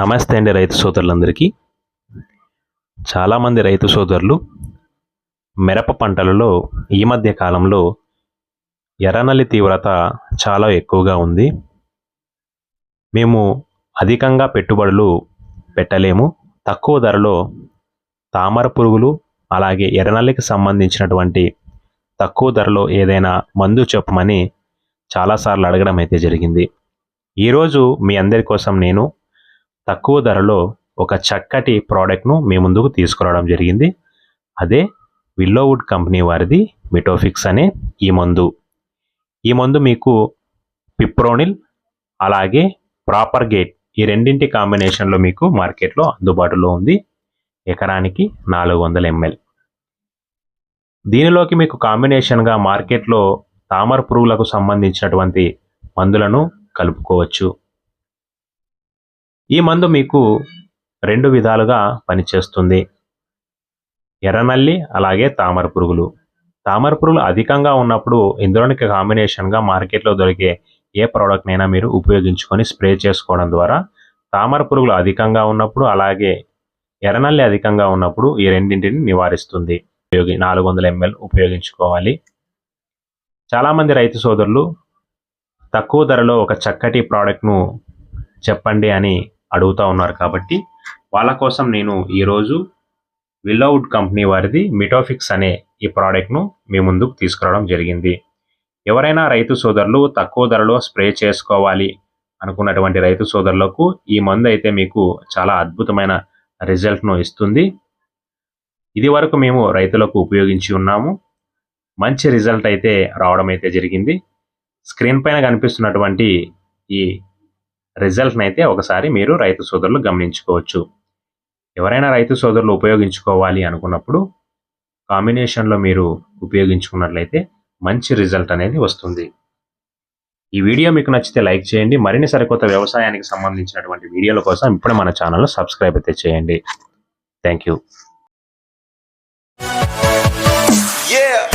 నమస్తే అండి రైతు సోదరులందరికీ. చాలామంది రైతు సోదరులు మిరప పంటలలో ఈ మధ్య కాలంలో ఎర్రనల్లి తీవ్రత చాలా ఎక్కువగా ఉంది. మేము అధికంగా పెట్టుబడులు పెట్టలేము. తక్కువ ధరలో తామర పురుగులు అలాగే ఎర్రనల్లికి సంబంధించినటువంటి తక్కువ ధరలో ఏదైనా మందు చెప్పమని చాలాసార్లు అడగడం అయితే జరిగింది. ఈరోజు మీ అందరి కోసం నేను తక్కువ ధరలో ఒక చక్కటి ప్రోడక్ట్ను మీ ముందుకు తీసుకురావడం జరిగింది. అదే విల్లోవుడ్ కంపెనీ వారిది మిటోఫిక్స్ అనే ఈ మందు. ఈ మందు మీకు పిప్రోనిల్ అలాగే ప్రాపర్ గేట్ ఈ రెండింటి కాంబినేషన్లో మీకు మార్కెట్లో అందుబాటులో ఉంది. ఎకరానికి నాలుగు వందల ఎంఎల్. దీనిలోకి మీకు కాంబినేషన్గా మార్కెట్లో తామర పురుగులకు సంబంధించినటువంటి మందులను కలుపుకోవచ్చు. ఈ మందు మీకు రెండు విధాలుగా పనిచేస్తుంది. ఎర్రనల్లి అలాగే తామర పురుగులు. తామర పురుగులు అధికంగా ఉన్నప్పుడు ఇందులోనికి కాంబినేషన్గా మార్కెట్లో దొరికే ఏ ప్రోడక్ట్నైనా మీరు ఉపయోగించుకొని స్ప్రే చేసుకోవడం ద్వారా తామర పురుగులు అధికంగా ఉన్నప్పుడు అలాగే ఎర్రనల్లి అధికంగా ఉన్నప్పుడు ఈ రెండింటిని నివారిస్తుంది. ఉపయోగి నాలుగు వందల ఎంఎల్ ఉపయోగించుకోవాలి. చాలామంది రైతు సోదరులు తక్కువ ధరలో ఒక చక్కటి ప్రోడక్ట్ను చెప్పండి అని అడుగుతూ ఉన్నారు కాబట్టి వాళ్ళ కోసం నేను ఈరోజు విల్లోవుడ్ కంపెనీ వారిది మిటోఫిక్స్ అనే ఈ ప్రోడక్ట్ను మీ ముందుకు తీసుకురావడం జరిగింది. ఎవరైనా రైతు సోదరులు తక్కువ ధరలో స్ప్రే చేసుకోవాలి అనుకున్నటువంటి రైతు సోదరులకు ఈ మందు అయితే మీకు చాలా అద్భుతమైన రిజల్ట్ను ఇస్తుంది. ఇది వరకు మేము రైతులకు ఉపయోగించి ఉన్నాము. మంచి రిజల్ట్ అయితే రావడం అయితే జరిగింది. స్క్రీన్ పైన కనిపిస్తున్నటువంటి ఈ రిజల్ట్ని అయితే ఒకసారి మీరు రైతు సోదరులు గమనించుకోవచ్చు. ఎవరైనా రైతు సోదరులు ఉపయోగించుకోవాలి అనుకున్నప్పుడు కాంబినేషన్లో మీరు ఉపయోగించుకున్నట్లయితే మంచి రిజల్ట్ అనేది వస్తుంది. ఈ వీడియో మీకు నచ్చితే లైక్ చేయండి. మరిన్ని సరికొత్త వ్యవసాయానికి సంబంధించినటువంటి వీడియోల కోసం ఇప్పుడే మన ఛానల్ను సబ్స్క్రైబ్ అయితే చేయండి. Thank you. Yeah.